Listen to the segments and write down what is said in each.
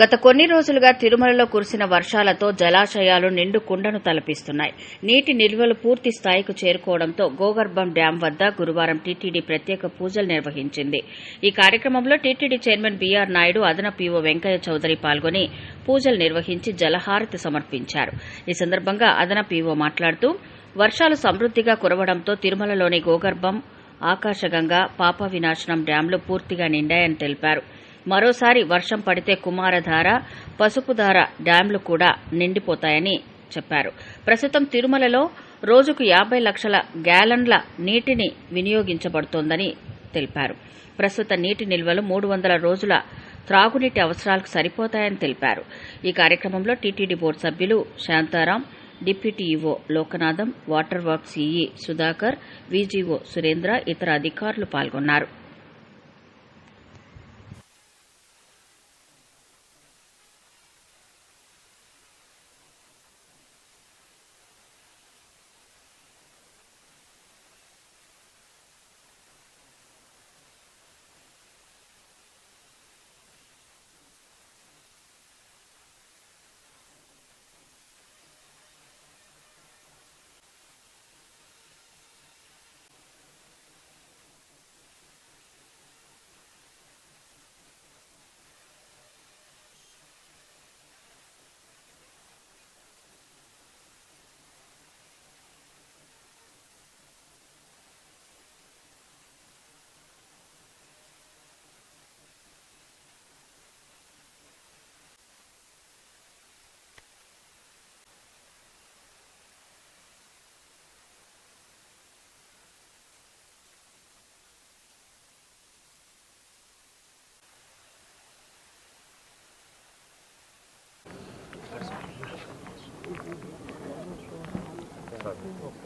గత కొన్ని రోజులుగా తిరుమలలో కురిసిన వర్షాలతో జలాశయాలు నిండు కుండను తలపిస్తున్నాయి. నీటి నిల్వలు పూర్తి స్థాయికి చేరుకోవడంతో గోగర్భం డ్యాం వద్ద గురువారం టీటీడీ ప్రత్యేక పూజలు నిర్వహించింది. ఈ కార్యక్రమంలో టీటీడీ చైర్మన్ బీఆర్ నాయుడు అదనపు ఈవో వెంకయ్య చౌదరి పాల్గొని పూజలు నిర్వహించి జలహారతి సమర్పించారు. ఈ సందర్భంగా అదనపు ఈవో మాట్లాడుతూ వర్షాలు సమృద్దిగా కురవడంతో తిరుమలలోని గోగర్భం ఆకాశగంగా పాప వినాశనం డ్యాంలు పూర్తిగా నిండాయని తెలిపారు. మరోసారి వర్షం పడితే కుమారధార పసుపుధార డ్యాంలు కూడా నిండిపోతాయని చెప్పారు. ప్రస్తుతం తిరుమలలో రోజుకు యాభై లక్షల గ్యాలన్ల నీటిని వినియోగించబడుతోందని తెలిపారు. ప్రస్తుత నీటి నిల్వలు మూడు వందల రోజుల త్రాగునీటి అవసరాలకు సరిపోతాయని తెలిపారు. ఈ కార్యక్రమంలో టీటీడీ బోర్డు సభ్యులు Shantaram deputy EO Lokanatham water works EE Sudhakar VGO Surendra ఇతర అధికారులు పాల్గొన్నారు.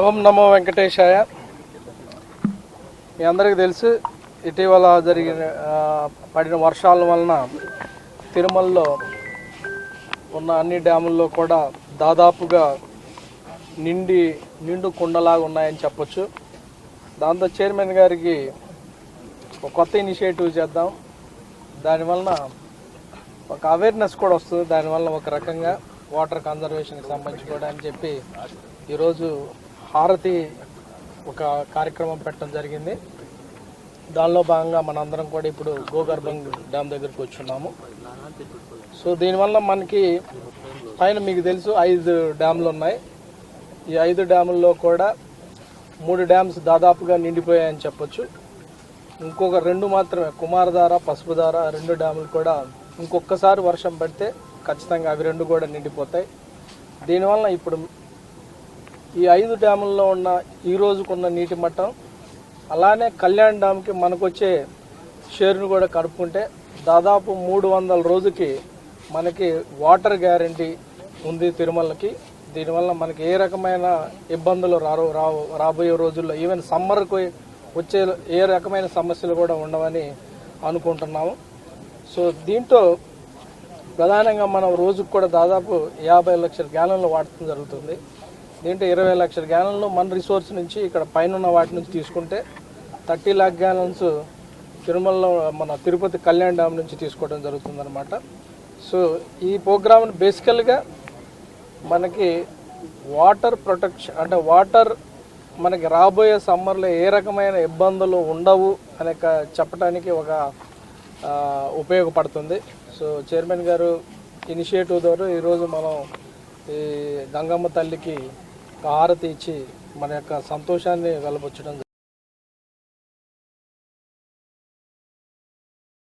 ఓం నమో వెంకటేశాయ. మీ అందరికీ తెలుసు ఇటీవల జరిగిన పడిన వర్షాల వలన తిరుమలలో ఉన్న అన్ని డ్యాముల్లో కూడా దాదాపుగా నిండి నిండు కుండలాగా ఉన్నాయని చెప్పొచ్చు. దాంతో చైర్మన్ గారికి ఒక కొత్త ఇనిషియేటివ్ చేద్దాం. దానివలన ఒక అవేర్నెస్ కూడా వస్తుంది. దానివల్ల ఒక రకంగా వాటర్ కన్జర్వేషన్కి సంబంధించి కూడా అని చెప్పి ఈరోజు హారతి ఒక కార్యక్రమం పెట్టడం జరిగింది. దానిలో భాగంగా మనందరం కూడా ఇప్పుడు గోగర్భం డ్యామ్ దగ్గరికి వచ్చున్నాము. సో దీనివల్ల మనకి పైన మీకు తెలుసు ఐదు డ్యాములు ఉన్నాయి. ఈ ఐదు డ్యాముల్లో కూడా మూడు డ్యామ్స్ దాదాపుగా నిండిపోయాయని చెప్పొచ్చు. ఇంకొక రెండు మాత్రమే కుమారధార పసుపుధార రెండు డ్యాములు కూడా ఇంకొకసారి వర్షం పడితే ఖచ్చితంగా అవి రెండు కూడా నిండిపోతాయి. దీనివల్ల ఇప్పుడు ఈ ఐదు డ్యాముల్లో ఉన్న ఈ రోజుకున్న నీటి మట్టం అలానే కళ్యాణ్ డ్యామ్కి మనకొచ్చే షేర్ను కూడా కలుపుకుంటే దాదాపు మూడు వందల రోజుకి మనకి వాటర్ గ్యారంటీ ఉంది తిరుమలకి. దీనివల్ల మనకి ఏ రకమైన ఇబ్బందులు రారు రావు రాబోయే రోజుల్లో ఈవెన్ సమ్మర్కు వచ్చే ఏ రకమైన సమస్యలు కూడా ఉండవని అనుకుంటున్నాము. సో దీంతో ప్రధానంగా మనం రోజుకు కూడా దాదాపు యాభై లక్షల గ్యాలన్లు వాడటం జరుగుతుంది. దీంట్లో ఇరవై లక్షల గ్యాలన్లు మన రిసోర్స్ నుంచి ఇక్కడ పైన ఉన్న వాటి నుంచి తీసుకుంటే థర్టీ లాక్ గ్యాలన్స్ తిరుమలలో మన తిరుపతి కళ్యాణ్ డ్యామ్ నుంచి తీసుకోవడం జరుగుతుందన్నమాట. సో ఈ ప్రోగ్రామ్ని బేసికల్గా మనకి వాటర్ ప్రొటెక్షన్ అంటే వాటర్ మనకి రాబోయే సమ్మర్లో ఏ రకమైన ఇబ్బందులు ఉండవు అనే చెప్పడానికి ఒక ఉపయోగపడుతుంది. సో చైర్మన్ గారు ఇనిషియేటివ్ ద్వారా ఈరోజు మనం ఈ గంగమ్మ తల్లికి హారతి ఇచ్చి మన యొక్క సంతోషాన్ని వెలబుచ్చడం